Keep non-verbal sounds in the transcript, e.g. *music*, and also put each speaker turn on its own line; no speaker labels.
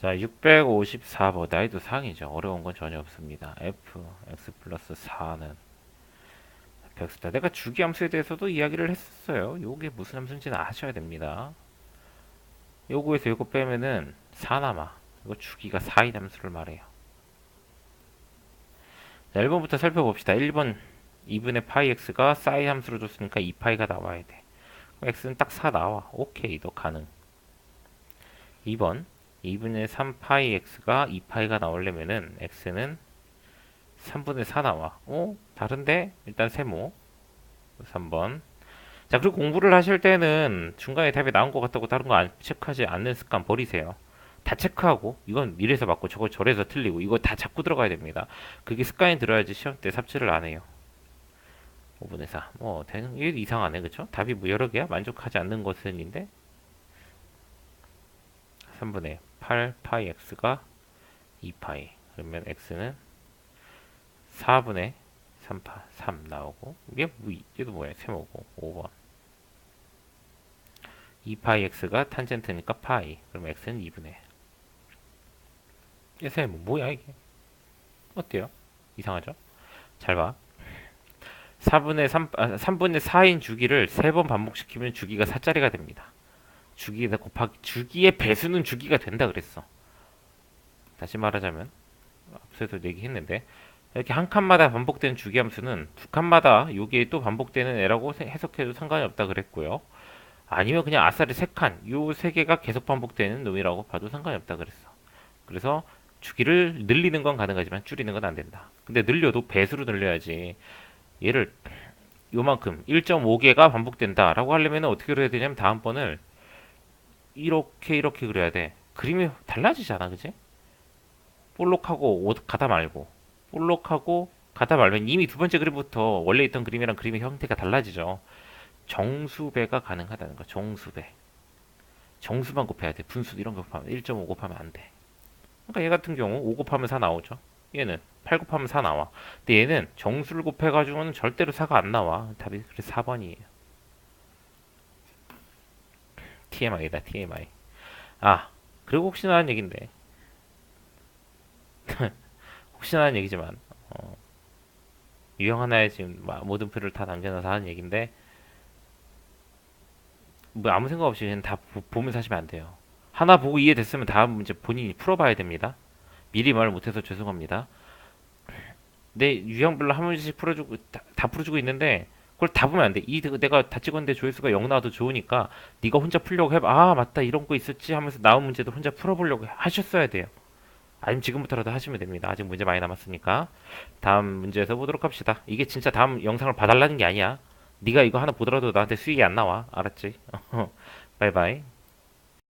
자, 654번 나이도 상이죠. 어려운 건 전혀 없습니다. f x 플러스 4는 벡스다. 내가 주기 함수에 대해서도 이야기를 했었어요. 요게 무슨 함수인지는 아셔야 됩니다. 요거에서 요거 빼면은 4 남아. 이거 주기가 4인 함수를 말해요. 자, 1번부터 살펴봅시다. 1번 2분의 파이 x가 사인 함수로 줬으니까 2파이가 나와야 돼. x는 딱 4 나와. 오케이, 너 가능. 2번 2분의 3파이 x가 2파이가 나오려면은 x는 3분의 4 나와. 어? 다른데? 일단 세모. 3번. 자, 그리고 공부를 하실 때는 중간에 답이 나온 것 같다고 다른 거 안, 체크하지 않는 습관 버리세요. 다 체크하고 이건 미래에서 맞고 저거 절에서 틀리고 이거 다 잡고 들어가야 됩니다. 그게 습관이 들어야지 시험 때 삽질을 안 해요. 5분의 4. 뭐 되는 게 이상하네. 그쵸? 답이 뭐 여러 개야? 만족하지 않는 것은인데 3분의 8 파이 x가 2파이. 그러면 x는 4분의 3파 3 나오고 이게 뭐 이게도 뭐야 세모고 5번. 2파이 x가 탄젠트니까 파이. 그럼 x는 2분의. 이게 세모 뭐야 이게? 어때요? 이상하죠? 잘 봐. 4분의 3, 아, 3분의 4인 주기를 3번 반복시키면 주기가 4짜리가 됩니다 주기에다 곱하기 주기의 배수는 주기가 된다 그랬어. 다시 말하자면 앞서도 얘기했는데 이렇게 한 칸마다 반복되는 주기 함수는 두 칸마다 여기에 또 반복되는 애라고 세- 해석해도 상관이 없다 그랬고요. 아니면 그냥 아싸리 세 칸, 요 세 개가 계속 반복되는 놈이라고 봐도 상관이 없다 그랬어. 그래서 주기를 늘리는 건 가능하지만 줄이는 건 안 된다. 근데 늘려도 배수로 늘려야지. 얘를 요만큼 1.5개가 반복된다라고 하려면 어떻게 그려야 되냐면 다음번을 이렇게 이렇게 그려야 돼. 그림이 달라지잖아, 그지? 볼록하고 옷 가다 말고 볼록하고 가다 말면 이미 두 번째 그림부터 원래 있던 그림이랑 그림의 형태가 달라지죠. 정수배가 가능하다는 거. 정수배. 정수만 곱해야 돼. 분수 이런 거 곱하면 1.5 곱하면 안 돼. 그러니까 얘 같은 경우 5 곱하면 4 나오죠. 얘는 8 곱하면 4 나와. 근데 얘는 정수를 곱해가지고는 절대로 4가 안 나와. 답이 그래서 4번이에요. TMI다, TMI. 아, 그리고 혹시나 하는 얘긴데. *laughs* 혹시나 하는 얘기지만, 어, 유형 하나에 지금 마- 모든 표를 다 남겨놔서 하는 얘긴데, 뭐 아무 생각 없이 그냥 다 보- 보면서 하시면 안 돼요. 하나 보고 이해됐으면 다음 문제 본인이 풀어봐야 됩니다. 미리 말 못해서 죄송합니다. 내 유형별로 한 문제씩 풀어주고, 다, 다 풀어주고 있는데, 그걸 다 보면 안 돼. 이 내가 다 찍었는데 조회수가 0 나와도 좋으니까 네가 혼자 풀려고 해봐. 아 맞다 이런 거 있었지 하면서 나온 문제도 혼자 풀어보려고 하셨어야 돼요. 아니면 지금부터라도 하시면 됩니다. 아직 문제 많이 남았으니까 다음 문제에서 보도록 합시다. 이게 진짜 다음 영상을 봐달라는 게 아니야. 네가 이거 하나 보더라도 나한테 수익이 안 나와. 알았지? *laughs* 바이바이.